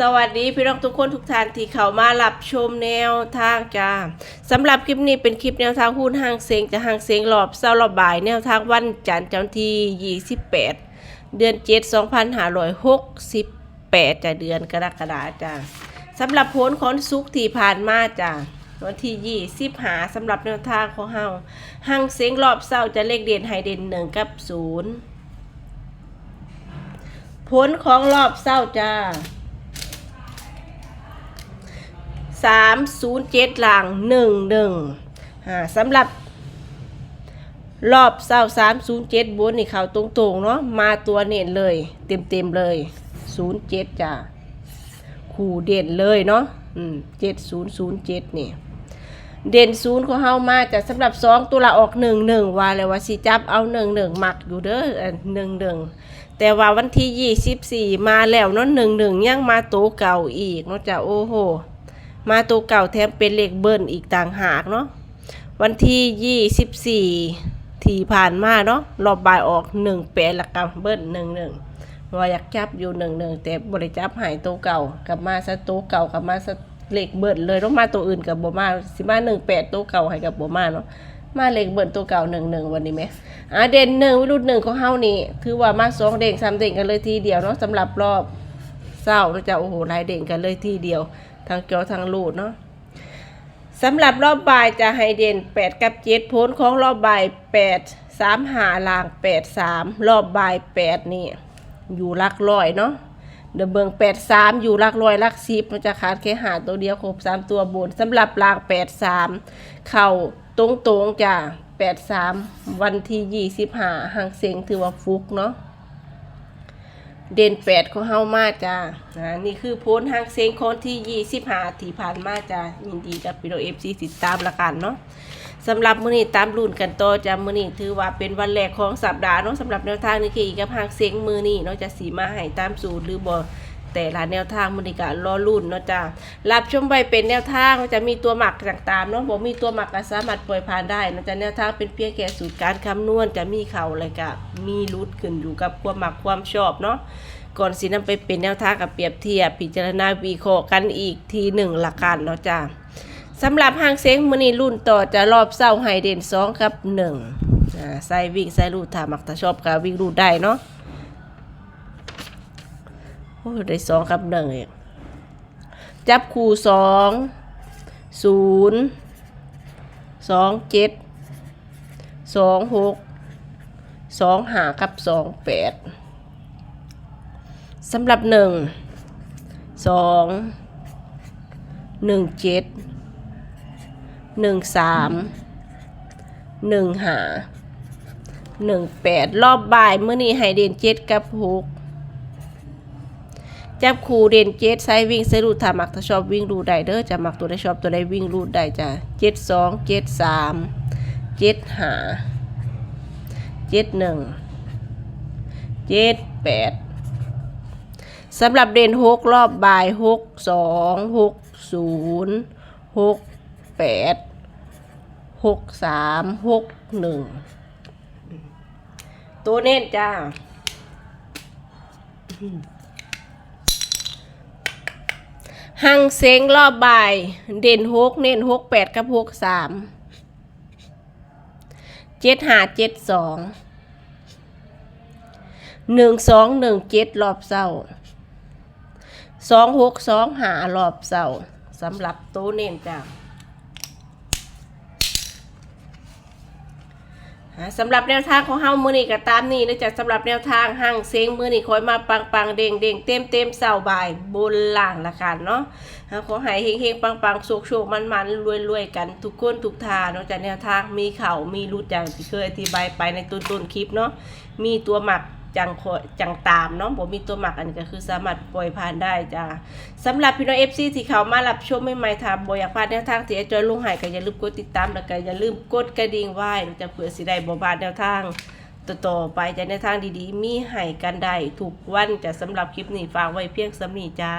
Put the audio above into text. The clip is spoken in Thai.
สวัสดีพี่น้องทุกคนทุกท่านที่เข้ามารับชมแนวทางจ้าสำหรับคลิปนี้เป็นคลิปแนวทางหุ้นห้างเซงจะห้างเซงรอบเศร้ารอบบ่าย แนวทางวันจันทร์จันที่ 28 เดือน 7 2568จ้ะเดือนกรกฎาจ้าสำหรับผลของสุกที่ผ่านมาจ้าวันที่20หาสำหรับแนวทางของเฮาห้างเซงรอบเศร้าจะเลขเด่นให้เด่นหนึ่งกับศูนย์ผลของรอบเศร้าจ้า สามศูนย์เจ็ดหลังหนึ่งหนึ่งอ่าสำหรับ รอบเศร้าสามศูนย์เจ็ดบนนี่เขาตรงๆเนาะมาตัวเน่นเลย เต็มเต็มๆเลยศูนย์เจ็ดจ้ะขู่เด่นเลยเนาะอืมเจ็ดศูนย์ศูนย์เจ็ดนี่เด่นศูนย์ของเฮามาจะสำหรับสองตัวละออกหนึ่งหนึ่งว่าเลยว่าสิจับเอาหนึ่งหนึ่งหมักอยู่เด้อหนึ่งหนึ่งแต่ว่าวันที่ยี่สิบสี่มาแล้วเนาะหนึ่งหนึ่งยังมาโตวเก่าอีกเนาะจ้ะโอ้โห มาตัวเก่าแถมเป็นเลขเบิ้ลอีกต่างหากเนาะวันที่ยี่สิบสี่ที่ผ่านมาเนาะรอบบ่ายออกหนึ่งแปดละกับเบิ้ลหนึ่งหนึ่งว่าอยากจับอยู่หนึ่งหนึ่งแต่บริจับหายตัวเก่ากลับมาซะตัวเก่ากลับมาซะเลขเบิ้ลเลยต้องมาตัวอื่นกับโบมาสิมาหนึ่งแปดตัวเก่าให้กับโบมาเนาะมาเลขเบิ้ลตัวเก่าหนึ่งหนึ่งวันนี้ไหมอะเด่นหนึ่งวิรุธหนึ่งของเฮานี่ถือว่ามาสองเด้งสามเด้งกันเลยทีเดียวเนาะสำหรับรอบเศร้าเราจะโอ้โหหลายเด้งกันเลยทีเดียว ทางจอทางลูดเนาะสำหรับรอบบ่ายจะให้เด่น 8 กับ7ผลของรอบบ่าย 8 3หาลาง 8 3 รอบบ่าย 8 นี่ อยู่หลักร้อยเนาะเดี๋ยวเบิง8 3 อยู่หลักร้อยหลักสิบมันจะขาดแค่หาตัวเดียวครบ 3 ตัวบนสำหรับลาง 8 3 เข่าตรงๆจ้ะ8 3 วันที่25หางเสียงถือว่าฟุกเนาะ เด่นแปดของเฮามาจ้านะนี่คือโพสต์ทางเซ็งคนที่ยี่สิบห้าที่ผ่านมาจ้ายินดีกับพี่น้องเอฟซีติดตามละกันเนาะสำหรับมื้อนี้ตามรุ่นกันต่อจ้ามื้อนี้ถือว่าเป็นวันแรกของสัปดาห์เนาะสำหรับแนวทางนี้คือกับทางเซ็งมื้อนี้เนาะจะสีมาให้ตามสูตรหรือบ่ แต่ละแนวทางมื้อนี้ก็รอรุ่นเนาะจ้ารับชมไปเป็นแนวทางเนจะมีตัวหมักต่างๆเนาะบ่มีตัวหมักก็สามารถปล่อยผ่านได้เนาะจะแนวทางเป็นเพียงแค่สูตรการคำนวณจะมีเข่าอะไรก็มีรุดขึ้นอยู่กับความหมักความชอบเนาะก่อนสินำไปเป็นแนวทางกับเปรียบเทียบพิจารณาวิเคกันอีกทีหนึ่งหลักการเนาะจ้าสำหรับห้างเซ็งมือนี้รุ่นต่อจะรอบเศร้าไฮเดนสองครับหนึ่งอ่าใส่วิ่งใส่รูดถ้ามักถ้าชอบก็วิ่งรูดได้เนาะ โอ้ได้สองครับหนึ่งจับคู่สองศูนย์สองเจ็ดสองหกสองหาครับสองแปดสำหรับหนึ่งสองหนึ่งเจ็ดหนึ่งสามหนึ่งหาหนึ่งแปดรอบบ่ายเมื่อนี้ให้เดนเจ็ดกับหก จับคู่เด่นเจ็ดไซวิ่งไซรูดถ้ามักถ้าชอบวิ่งรูดได้เด้อจะมักตัวได้ชอบตัวได้วิ่งรูดได้จ้ะเจ็ดสองเจ็ดสามเจ็ดหาเจ็ดหนึ่งเจ็ดแปดสำหรับเด่นหกรอบบ่ายหกสองหกศูนย์หกแปดหกสามหกหนึ่งตัวเน้นจ้า หังเซงรอบบ่าย เด่นหกเน้นหกแปดกับหกสามเจ็ดห้าเจ็ดสองหนึ่งสองหนึ่งเจ็ดรอบเศร้าสองหกสองหารอบเสาร์สำหรับโตเน้นจ้า สำหรับแนวทางของเฮามือนี้ก็ตามนี้นะจ๊ะสำหรับแนวทางห้างเซ็งมือนี้คอยมาปังปังเด้งเด้งเต็มเต็มเสาบ่ายบนล่างละกันเนาะขอให้เฮงเฮงปังปังโชคโชคมันมันรวยรวยกันทุกคนทุกทางนอกจากแนวทางมีเข่ามีรูดอย่างที่เคยอธิบายไปในต้นต้นคลิปเนาะมีตัวหมัก จังคอยจังตามเนาะผมมีตัวหมักอันนี้ก็คือสามารถปล่อยผ่านได้จ้าสำหรับพี่น้องเอฟซีที่เขามารับชมไม่ไม่ทำบอยากพลาดแนวทางที่อาจอยลุงหายก็อย่าลืมกดติดตามแล้วก็อย่าลืมกดกระดิ่งไว้จะเผื่อสิได้บอบาดแนวทางต่อไปจะแนวทางดีๆ มีให้กันได้ถูกวันจะสำหรับคลิปนี้ฝากไว้เพียงสำนีจ้า